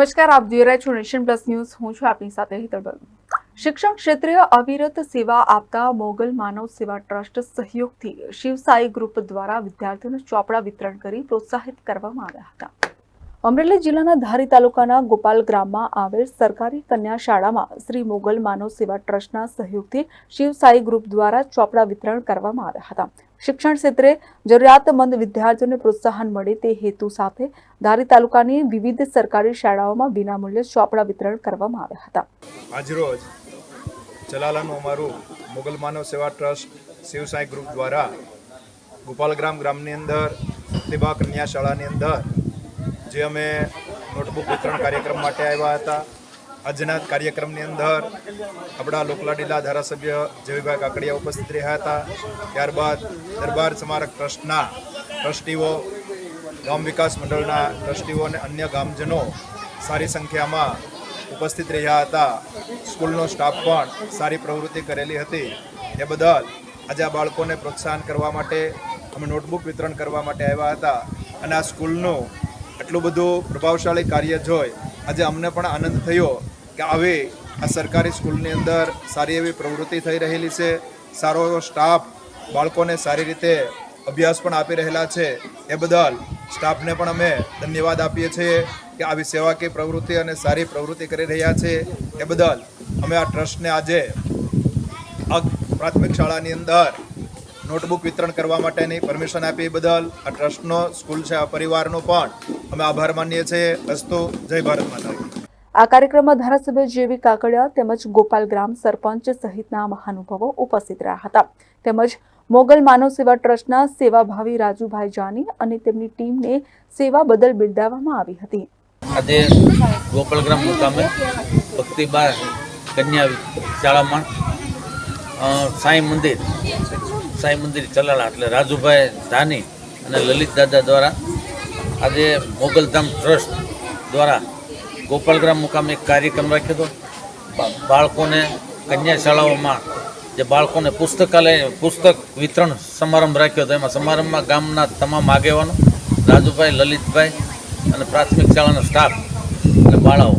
નમસ્કાર, આપ જોઈ રહ્યા છો નેશન પ્લસ ન્યૂઝ. હું છું આપની સાથે હિતલ શિક્ષણ ક્ષેત્રે અવિરત સેવા આપતા મોગલ માનવ સેવા ટ્રસ્ટ સહયોગથી શિવસાઈ ગ્રુપ દ્વારા વિદ્યાર્થીઓને ચોપડા વિતરણ કરી પ્રોત્સાહિત કરવામાં આવ્યા હતા. અમરેલી જિલ્લાના ધારી તાલુકાના ગોપાલ ગ્રામમાં આવેલ સરકારી કન્યા શાળામાં શ્રી મોગલ માનવ સેવા ટ્રસ્ટના સહયોગથી શિવસાઈ ગ્રુપ દ્વારા ચોપડા વિતરણ કરવામાં આવ્યા હતા. શિક્ષણ ક્ષેત્રે જરૂરિયાતમંદ વિદ્યાર્થીઓને પ્રોત્સાહન મળે તે હેતુ સાથે ધારી તાલુકાની વિવિધ સરકારી શાળાઓમાં વિનામૂલ્યે ચોપડા વિતરણ કરવામાં આવ્યા હતા. આજરોજ ચલાલાનું અમારું મોગલ માનવ સેવા ટ્રસ્ટ શિવસાઈ ગ્રુપ દ્વારા ગોપાલગ્રામ ગ્રામની અંદર કન્યા શાળાની અંદર જે અમે નોટબુક વિતરણ કાર્યક્રમ માટે આવ્યા હતા. આજના કાર્યક્રમની અંદર આપણા લોકલાડીલા ધારાસભ્ય જયભાઈ કાકડિયા ઉપસ્થિત રહ્યા હતા. ત્યારબાદ દરબાર સ્મારક ટ્રસ્ટના ટ્રસ્ટીઓ, ગામ વિકાસ મંડળના ટ્રસ્ટીઓ અને અન્ય ગામજનો સારી સંખ્યામાં ઉપસ્થિત રહ્યા હતા. સ્કૂલનો સ્ટાફ પણ સારી પ્રવૃત્તિ કરેલી હતી. એ બદલ આજે આ બાળકોને પ્રોત્સાહન કરવા માટે અમે નોટબુક વિતરણ કરવા માટે આવ્યા હતા. અને આ સ્કૂલનું એટલું બધું પ્રભાવશાળી કાર્ય જોઈ આજે અમને પણ આનંદ થયો કે આવી આ સરકારી સ્કૂલની અંદર સારી એવી પ્રવૃત્તિ થઈ રહેલી છે. સારો એવો સ્ટાફ બાળકોને સારી રીતે અભ્યાસ પણ આપી રહેલા છે. એ બદલ સ્ટાફને પણ અમે ધન્યવાદ આપીએ છીએ કે આવી સેવાકીય પ્રવૃત્તિ અને સારી પ્રવૃત્તિ કરી રહ્યા છે. એ બદલ અમે આ ટ્રસ્ટને આજે પ્રાથમિક શાળાની અંદર નોટબુક વિતરણ કરવા માટેની પરમિશન આપી બદલ આ ટ્રસ્ટનો સ્કૂલ છે આ પરિવારનો પણ અમે આભાર માનીએ છીએ. અસ્તુ જય ભારત માતા આ કાર્યક્રમમાં ધારાસભ્ય જેવી કાકડિયા તેમજ ગોપાલ ગ્રામ સરપંચ સહિતના મહાનુભાવો ઉપસ્થિત રહ્યા હતા. તેમજ મોગલ માનવ સેવા ટ્રસ્ટના સેવાભાવી રાજુભાઈ જાની અને તેમની ટીમને સેવા બદલ બિરદાવવામાં આવી હતી. આજે ગોપાલગ્રામ મુકામે ભક્તિબા કન્યા શાળામાં સાંઈ મંદિર. સાંઈ મંદિર ચલાળા એટલે રાજુભાઈ ધાની અને લલિત દાદા દ્વારા આજે મોગલધામ ટ્રસ્ટ દ્વારા ગોપાલગ્રામ મુકામે એક કાર્યક્રમ રાખ્યો હતો. બાળકોને કન્યા શાળાઓમાં જે બાળકોને પુસ્તકાલય, પુસ્તક વિતરણ સમારંભ રાખ્યો હતો. એમાં સમારંભમાં ગામના તમામ આગેવાનો, રાજુભાઈ, લલિતભાઈ અને પ્રાથમિક શાળાનો સ્ટાફ અને બાળાઓ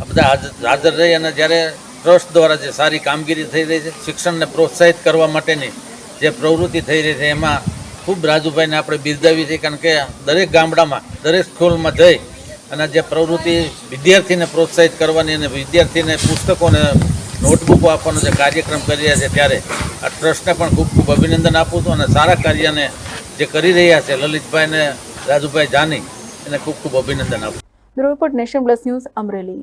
આ બધા હાજર હાજર રહી અને જ્યારે ટ્રસ્ટ દ્વારા જે સારી કામગીરી થઈ રહી છે, શિક્ષણને પ્રોત્સાહિત કરવા માટેની જે પ્રવૃત્તિ થઈ રહી છે, એમાં ખૂબ રાજુભાઈને આપણે બિરદાવી છે, કારણ કે દરેક ગામડામાં, દરેક સ્કૂલમાં જઈ અને જે પ્રવૃત્તિ વિદ્યાર્થીને પ્રોત્સાહિત કરવાની અને વિદ્યાર્થીને પુસ્તકોને, નોટબુકો આપવાનો જે કાર્યક્રમ કરી રહ્યા છે, ત્યારે આ ટ્રસ્ટને પણ ખૂબ ખૂબ અભિનંદન આપું છું અને સારા કાર્યને જે કરી રહ્યા છે, લલિતભાઈને, રાજુભાઈ જાની, એને ખૂબ ખૂબ અભિનંદન આપું report Nation Plus news Amreli.